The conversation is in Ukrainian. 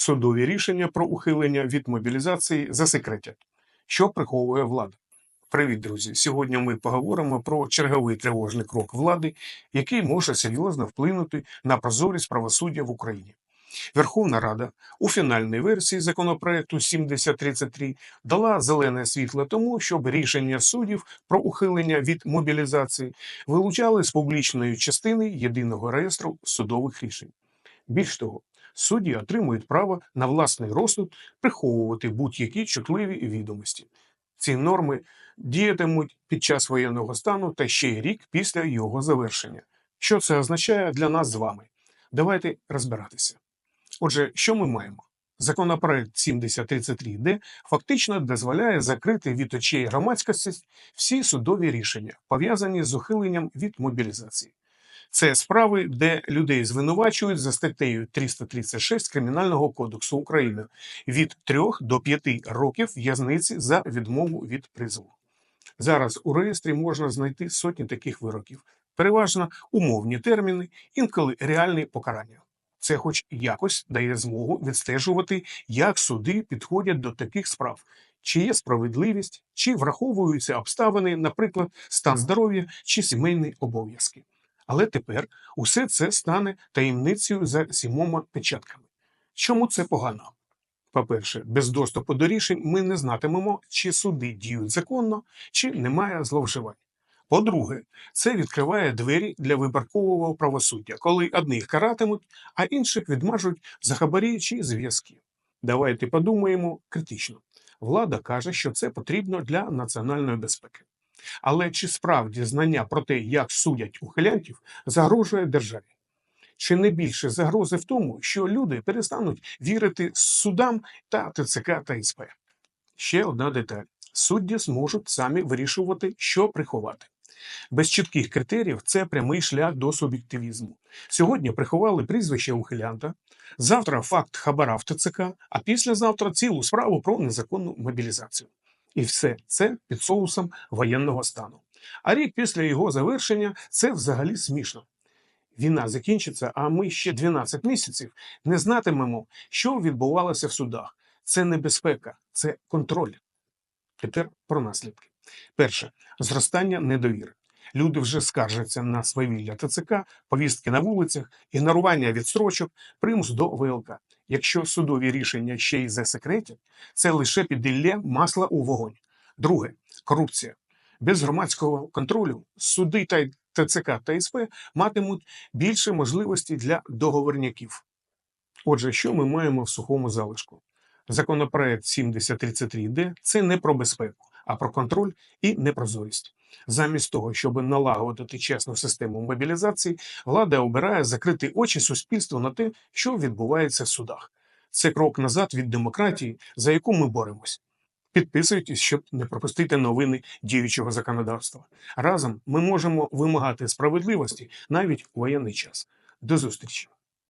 Судові рішення про ухилення від мобілізації засекретять. Що приховує влада? Привіт, друзі! Сьогодні ми поговоримо про черговий тривожний крок влади, який може серйозно вплинути на прозорість правосуддя в Україні. Верховна Рада у фінальній версії законопроекту 7033 дала зелене світло тому, щоб рішення суддів про ухилення від мобілізації вилучали з публічної частини єдиного реєстру судових рішень. Більш того, судді отримують право на власний розсуд приховувати будь-які чутливі відомості. Ці норми діятимуть під час воєнного стану та ще й рік після його завершення. Що це означає для нас з вами? Давайте розбиратися. Отже, що ми маємо? Законопроект 7033D фактично дозволяє закрити від очей громадськості всі судові рішення, пов'язані з ухиленням від мобілізації. Це справи, де людей звинувачують за статтею 336 Кримінального кодексу України від 3 до 5 років в'язниці за відмову від призову. Зараз у реєстрі можна знайти сотні таких вироків, переважно умовні терміни, інколи реальні покарання. Це, хоч якось, дає змогу відстежувати, як суди підходять до таких справ, чи є справедливість, чи враховуються обставини, наприклад, стан здоров'я чи сімейні обов'язки. Але тепер усе це стане таємницею за сімома печатками. Чому це погано? По-перше, без доступу до рішень ми не знатимемо, чи суди діють законно, чи немає зловживань. По-друге, це відкриває двері для вибіркового правосуддя, коли одних каратимуть, а інших відмажуть за хабарі чи зв'язки. Давайте подумаємо критично. Влада каже, що це потрібно для національної безпеки. Але чи справді знання про те, як судять ухилянтів, загрожує державі? Чи не більше загрози в тому, що люди перестануть вірити судам та ТЦК та СП? Ще одна деталь: судді зможуть самі вирішувати, що приховати. Без чітких критеріїв це прямий шлях до суб'єктивізму. Сьогодні приховали прізвище ухилянта, завтра факт хабара в ТЦК, а післязавтра цілу справу про незаконну мобілізацію. І все це під соусом воєнного стану. А рік після його завершення це взагалі смішно. Війна закінчиться, а ми ще 12 місяців не знатимемо, що відбувалося в судах. Це небезпека, це контроль. Тепер про наслідки. Перше зростання недовіри. Люди вже скаржаться на свавілля ТЦК, повістки на вулицях, ігнорування відстрочок, примус до ВЛК. Якщо судові рішення ще й засекретять, це лише піділля масла у вогонь. Друге корупція. Без громадського контролю суди та ТЦК та СП матимуть більше можливостей для договорняків. Отже, що ми маємо в сухому залишку? Законопроект 7033D – це не про безпеку, а про контроль і непрозорість. Замість того, щоб налагодити чесну систему мобілізації, влада обирає закрити очі суспільству на те, що відбувається в судах. Це крок назад від демократії, за яку ми боремось. Підписуйтесь, щоб не пропустити новини діючого законодавства. Разом ми можемо вимагати справедливості навіть у воєнний час. До зустрічі!